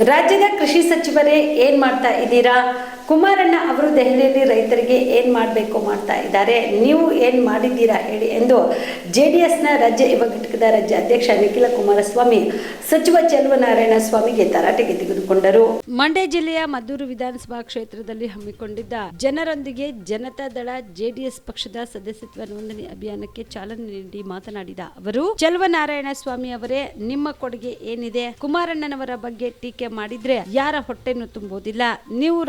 ರಾಜ್ಯದ ಕೃಷಿ ಸಚಿವರೇ ಏನ್ ಮಾಡ್ತಾ ಇದ್ದೀರಾ? ಕುಮಾರಣ್ಣ ಅವರು ದೆಹಲಿಯಲ್ಲಿ ರೈತರಿಗೆ ಏನು ಮಾಡಬೇಕು ಮಾಡ್ತಾ ಇದ್ದಾರೆ, ನೀವು ಏನು ಮಾಡಿದ್ದೀರಾ ಹೇಳಿ ಎಂದು ಜೆಡಿಎಸ್ನ ರಾಜ್ಯ ಯುವ ಘಟಕದ ರಾಜ್ಯ ಅಧ್ಯಕ್ಷ ನಿಖಿಲ ಕುಮಾರಸ್ವಾಮಿ, ಸಚಿವ ಚೆಲುವನಾರಾಯಣ ಸ್ವಾಮಿಗೆ ತರಾಟೆಗೆ ತೆಗೆದುಕೊಂಡರು. ಮಂಡ್ಯ ಜಿಲ್ಲೆಯ ಮದ್ದೂರು ವಿಧಾನಸಭಾ ಕ್ಷೇತ್ರದಲ್ಲಿ ಹಮ್ಮಿಕೊಂಡಿದ್ದ ಜನರೊಂದಿಗೆ ಜನತಾ ದಳ ಜೆಡಿಎಸ್ ಪಕ್ಷದ ಸದಸ್ಯತ್ವ ನೋಂದಣಿ ಅಭಿಯಾನಕ್ಕೆ ಚಾಲನೆ ನೀಡಿ ಮಾತನಾಡಿದ ಅವರು, ಚೆಲುವನಾರಾಯಣ ಸ್ವಾಮಿ ಅವರೇ, ನಿಮ್ಮ ಕೊಡುಗೆ ಏನಿದೆ? ಕುಮಾರಣ್ಣನವರ ಬಗ್ಗೆ ಟೀಕೆ ಮಾಡಿದ್ರೆ ಯಾರ ಹೊಟ್ಟೆನು ತುಂಬುವುದಿಲ್ಲ ನೀವು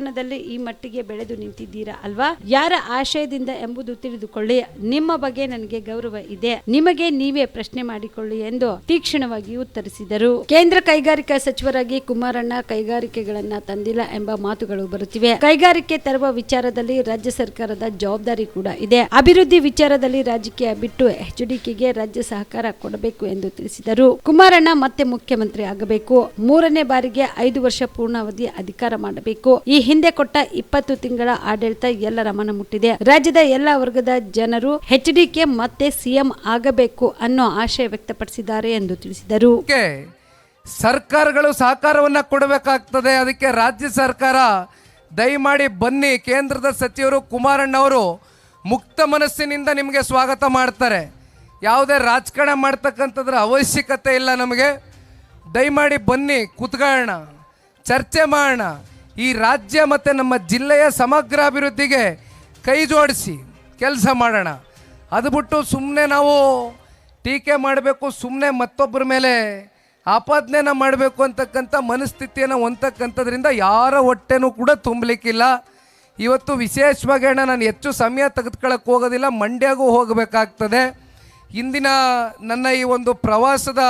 ರಾಜಕಾರಣದಲ್ಲಿ ಈ ಮಟ್ಟಿಗೆ ಬೆಳೆದು ನಿಂತಿದ್ದೀರಾ ಅಲ್ವಾ? ಯಾರ ಆಶಯದಿಂದ ಎಂಬುದು ತಿಳಿದುಕೊಳ್ಳಿ. ನಿಮ್ಮ ಬಗ್ಗೆ ನನಗೆ ಗೌರವ ಇದೆ. ನಿಮಗೆ ನೀವೇ ಪ್ರಶ್ನೆ ಮಾಡಿಕೊಳ್ಳಿ ಎಂದು ತೀಕ್ಷ್ಣವಾಗಿ ಉತ್ತರಿಸಿದರು. ಕೇಂದ್ರ ಕೈಗಾರಿಕಾ ಸಚಿವರಾಗಿ ಕುಮಾರಣ್ಣ ಕೈಗಾರಿಕೆಗಳನ್ನ ತಂದಿಲ್ಲ ಎಂಬ ಮಾತುಗಳು ಬರುತ್ತಿವೆ. ಕೈಗಾರಿಕೆ ತರುವ ವಿಚಾರದಲ್ಲಿ ರಾಜ್ಯ ಸರ್ಕಾರದ ಜವಾಬ್ದಾರಿ ಕೂಡ ಇದೆ. ಅಭಿವೃದ್ಧಿ ವಿಚಾರದಲ್ಲಿ ರಾಜಕೀಯ ಬಿಟ್ಟು ಎಚ್ಡಿಕೆಗೆ ರಾಜ್ಯ ಸಹಕಾರ ಕೊಡಬೇಕು ಎಂದು ತಿಳಿಸಿದರು. ಕುಮಾರಣ್ಣ ಮತ್ತೆ ಮುಖ್ಯಮಂತ್ರಿ ಆಗಬೇಕು. ಮೂರನೇ ಬಾರಿಗೆ ಐದು ವರ್ಷ ಪೂರ್ಣಾವಧಿ ಅಧಿಕಾರ ಮಾಡಬೇಕು. ಈ ಹಿಂದೆ ಕೊಟ್ಟ ಇಪ್ಪತ್ತು ತಿಂಗಳ ಆಡಳಿತ ಎಲ್ಲರ ಮನ ಮುಟ್ಟಿದೆ. ರಾಜ್ಯದ ಎಲ್ಲ ವರ್ಗದ ಜನರು ಎಚ್ಡಿಕೆ ಮತ್ತೆ ಸಿಎಂ ಆಗಬೇಕು ಅನ್ನೋ ಆಶಯ ವ್ಯಕ್ತಪಡಿಸಿದ್ದಾರೆ ಎಂದು ತಿಳಿಸಿದರು. ಸರ್ಕಾರಗಳು ಸಹಕಾರವನ್ನು ಕೊಡಬೇಕಾಗ್ತದೆ. ಅದಕ್ಕೆ ರಾಜ್ಯ ಸರ್ಕಾರ ದಯಮಾಡಿ ಬನ್ನಿ. ಕೇಂದ್ರದ ಸಚಿವರು ಕುಮಾರಣ್ಣವರು ಮುಕ್ತ ಮನಸ್ಸಿನಿಂದ ನಿಮಗೆ ಸ್ವಾಗತ ಮಾಡ್ತಾರೆ. ಯಾವುದೇ ರಾಜಕಾರಣ ಮಾಡ್ತಕ್ಕಂಥದ್ರ ಅವಶ್ಯಕತೆ ಇಲ್ಲ ನಮಗೆ. ದಯಮಾಡಿ ಬನ್ನಿ ಕೂತ್ಕೊಳ್ಳೋಣ ಚರ್ಚೆ ಮಾಡೋಣ. ಈ ರಾಜ್ಯ ಮತ್ತು ನಮ್ಮ ಜಿಲ್ಲೆಯ ಸಮಗ್ರ ಅಭಿವೃದ್ಧಿಗೆ ಕೈ ಜೋಡಿಸಿ ಕೆಲಸ ಮಾಡೋಣ. ಅದು ಬಿಟ್ಟು ಸುಮ್ಮನೆ ನಾವು ಟೀಕೆ ಮಾಡಬೇಕು ಸುಮ್ಮನೆ ಮತ್ತೊಬ್ಬರ ಮೇಲೆ ಆಪಾದನೆನ ಮಾಡಬೇಕು ಅಂತಕ್ಕಂಥ ಮನಸ್ಥಿತಿಯನ್ನು ಹೊಂದಕ್ಕಂಥದ್ರಿಂದ ಯಾರ ಹೊಟ್ಟೆನೂ ಕೂಡ ತುಂಬಲಿಕ್ಕಿಲ್ಲ. ಇವತ್ತು ವಿಶೇಷವಾಗಿ ಅಣ್ಣ, ನಾನು ಹೆಚ್ಚು ಸಮಯ ತೆಗೆದುಕೊಳ್ಳೋಕೆ ಹೋಗೋದಿಲ್ಲ, ಮಂಡ್ಯಗೂ ಹೋಗಬೇಕಾಗ್ತದೆ. ಇಂದಿನ ನನ್ನ ಈ ಒಂದು ಪ್ರವಾಸದ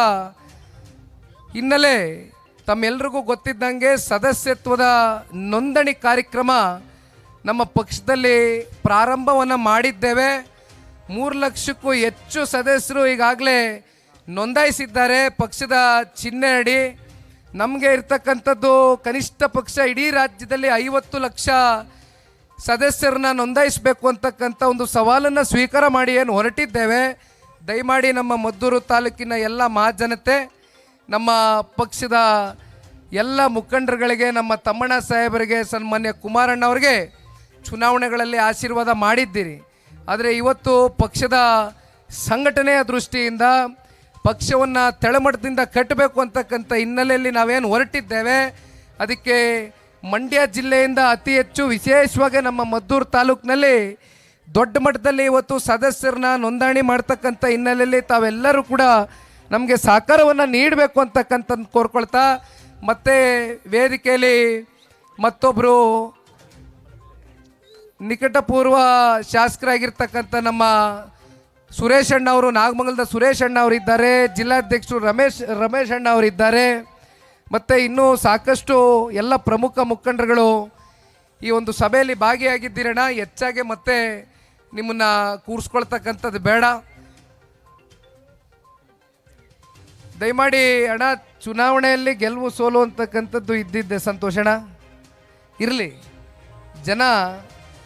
ಹಿನ್ನೆಲೆ ತಮ್ಮೆಲ್ರಿಗೂ ಗೊತ್ತಿದ್ದಂಗೆ ಸದಸ್ಯತ್ವದ ನೋಂದಣಿ ಕಾರ್ಯಕ್ರಮ ನಮ್ಮ ಪಕ್ಷದಲ್ಲಿ ಪ್ರಾರಂಭವನ್ನು ಮಾಡಿದ್ದೇವೆ. ಮೂರು ಲಕ್ಷಕ್ಕೂ ಹೆಚ್ಚು ಸದಸ್ಯರು ಈಗಾಗಲೇ ನೋಂದಾಯಿಸಿದ್ದಾರೆ ಪಕ್ಷದ ಚಿಹ್ನೆ ಅಡಿ. ನಮಗೆ ಇರ್ತಕ್ಕಂಥದ್ದು ಕನಿಷ್ಠ ಪಕ್ಷ ಇಡೀ ರಾಜ್ಯದಲ್ಲಿ ಐವತ್ತು ಲಕ್ಷ ಸದಸ್ಯರನ್ನ ನೋಂದಾಯಿಸಬೇಕು ಅಂತಕ್ಕಂಥ ಒಂದು ಸವಾಲನ್ನು ಸ್ವೀಕಾರ ಮಾಡಿ ಏನು ಹೊರಟಿದ್ದೇವೆ. ದಯಮಾಡಿ ನಮ್ಮ ಮದ್ದೂರು ತಾಲೂಕಿನ ಎಲ್ಲ ಮಹಾಜನತೆ ನಮ್ಮ ಪಕ್ಷದ ಎಲ್ಲ ಮುಖಂಡರುಗಳಿಗೆ, ನಮ್ಮ ತಮ್ಮಣ್ಣ ಸಾಹೇಬರಿಗೆ, ಸನ್ಮಾನ್ಯ ಕುಮಾರಣ್ಣ ಅವರಿಗೆ ಚುನಾವಣೆಗಳಲ್ಲಿ ಆಶೀರ್ವಾದ ಮಾಡಿದ್ದೀರಿ. ಆದರೆ ಇವತ್ತು ಪಕ್ಷದ ಸಂಘಟನೆಯ ದೃಷ್ಟಿಯಿಂದ ಪಕ್ಷವನ್ನು ತೆಳಮಟ್ಟದಿಂದ ಕಟ್ಟಬೇಕು ಅಂತಕ್ಕಂಥ ಹಿನ್ನೆಲೆಯಲ್ಲಿ ನಾವೇನು ಹೊರಟಿದ್ದೇವೆ, ಅದಕ್ಕೆ ಮಂಡ್ಯ ಜಿಲ್ಲೆಯಿಂದ ಅತಿ ಹೆಚ್ಚು ವಿಶೇಷವಾಗಿ ನಮ್ಮ ಮದ್ದೂರು ತಾಲೂಕಿನಲ್ಲಿ ದೊಡ್ಡ ಮಟ್ಟದಲ್ಲಿ ಇವತ್ತು ಸದಸ್ಯರನ್ನ ನೋಂದಣಿ ಮಾಡ್ತಕ್ಕಂಥ ಹಿನ್ನೆಲೆಯಲ್ಲಿ ತಾವೆಲ್ಲರೂ ಕೂಡ ನಮಗೆ ಸಹಕಾರವನ್ನು ನೀಡಬೇಕು ಅಂತಕ್ಕಂಥದ್ದು ಕೋರ್ಕೊಳ್ತಾ, ಮತ್ತು ವೇದಿಕೆಯಲ್ಲಿ ಮತ್ತೊಬ್ಬರು ನಿಕಟಪೂರ್ವ ಶಾಸಕರಾಗಿರ್ತಕ್ಕಂಥ ನಮ್ಮ ಸುರೇಶ್ ಅಣ್ಣ ಅವರು, ನಾಗಮಂಗಲದ ಸುರೇಶ್ ಅಣ್ಣ ಅವರಿದ್ದಾರೆ ಜಿಲ್ಲಾಧ್ಯಕ್ಷರು ರಮೇಶ್ ರಮೇಶ್ ಅಣ್ಣ ಅವರಿದ್ದಾರೆ ಮತ್ತು ಇನ್ನೂ ಸಾಕಷ್ಟು ಎಲ್ಲ ಪ್ರಮುಖ ಮುಖಂಡರುಗಳು ಈ ಒಂದು ಸಭೆಯಲ್ಲಿ ಭಾಗಿಯಾಗಿದ್ದೀರಣ್ಣ. ಹೆಚ್ಚಾಗಿ ಮತ್ತೆ ನಿಮ್ಮನ್ನು ಕೂರಿಸ್ಕೊಳ್ತಕ್ಕಂಥದ್ದು ಬೇಡ. ದಯಮಾಡಿ ಅಣ್ಣ, ಚುನಾವಣೆಯಲ್ಲಿ ಗೆಲುವು ಸೋಲು ಅಂತಕ್ಕಂಥದ್ದು ಇದ್ದಿದ್ದೆ ಸಂತೋಷಣ ಇರಲಿ, ಜನ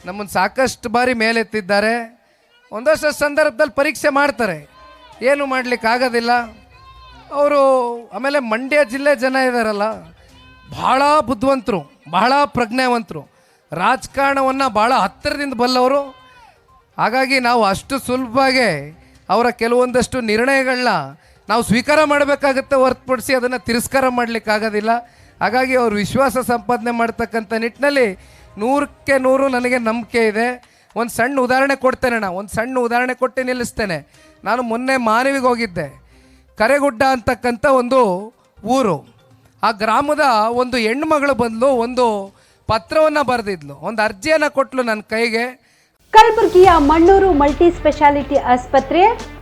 ನಮ್ಮನ್ನು ಸಾಕಷ್ಟು ಬಾರಿ ಮೇಲೆತ್ತಿದ್ದಾರೆ. ಒಂದಷ್ಟು ಸಂದರ್ಭದಲ್ಲಿ ಪರೀಕ್ಷೆ ಮಾಡ್ತಾರೆ. ಏನು ಮಾಡ್ಲಿಕ್ಕೆ ಆಗೋದಿಲ್ಲ. ಅವರು ಆಮೇಲೆ ಮಂಡ್ಯ ಜಿಲ್ಲೆ ಜನ ಇದ್ದಾರಲ್ಲ ಭಾಳ ಬುದ್ಧಿವಂತರು, ಬಹಳ ಪ್ರಜ್ಞಾವಂತರು. ರಾಜಕಾರಣವನ್ನು ಭಾಳ ಹತ್ತಿರದಿಂದ ಬಲ್ಲವರು. ಹಾಗಾಗಿ ನಾವು ಅಷ್ಟು ಸುಲಭವಾಗಿ ಅವರ ಕೆಲವೊಂದಷ್ಟು ನಿರ್ಣಯಗಳನ್ನ ನಾವು ಸ್ವೀಕಾರ ಮಾಡಬೇಕಾಗುತ್ತೆ ಹೊರತುಪಡಿಸಿ ಅದನ್ನು ತಿರಸ್ಕಾರ ಮಾಡಲಿಕ್ಕಾಗೋದಿಲ್ಲ ಹಾಗಾಗಿ ಅವರು ವಿಶ್ವಾಸ ಸಂಪಾದನೆ ಮಾಡ್ತಕ್ಕಂಥ ನಿಟ್ಟಿನಲ್ಲಿ ನೂರಕ್ಕೆ ನೂರು ನನಗೆ ನಂಬಿಕೆ ಇದೆ. ಒಂದು ಸಣ್ಣ ಉದಾಹರಣೆ ಕೊಡ್ತೇನೆ ನಾ ಒಂದು ಸಣ್ಣ ಉದಾಹರಣೆ ಕೊಟ್ಟು ನಿಲ್ಲಿಸ್ತೇನೆ. ನಾನು ಮೊನ್ನೆ ಮಾನವಿಗೆ ಹೋಗಿದ್ದೆ. ಕರೆಗುಡ್ಡ ಅಂತಕ್ಕಂಥ ಒಂದು ಊರು. ಆ ಗ್ರಾಮದ ಒಂದು ಹೆಣ್ಮಗಳು ಬಂದಲು, ಒಂದು ಪತ್ರವನ್ನು ಬರೆದಿದ್ಲು, ಒಂದು ಅರ್ಜಿಯನ್ನು ಕೊಟ್ಲು ನನ್ನ ಕೈಗೆ. ಕಲಬುರಗಿಯ ಮಣ್ಣೂರು ಮಲ್ಟಿ ಸ್ಪೆಷಾಲಿಟಿ ಆಸ್ಪತ್ರೆ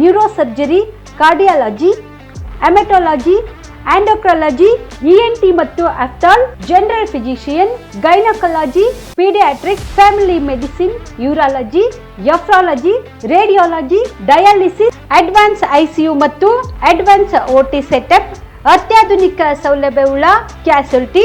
neuro surgery cardiology haematology endocrinology ENT ಮತ್ತು ಅಫ್ಟಾಲ್ general physician, gynaecology, paediatric, family medicine, urology, nephrology, radiology, dialysis, advance ICU ಮತ್ತು ಅಡ್ವಾನ್ಸ್ ಓಟಿ ಸೆಟಪ್, ಅತ್ಯಾಧುನಿಕ ಸೌಲಭ್ಯವುಳ್ಳ ಕ್ಯಾಸುಲ್ಟಿ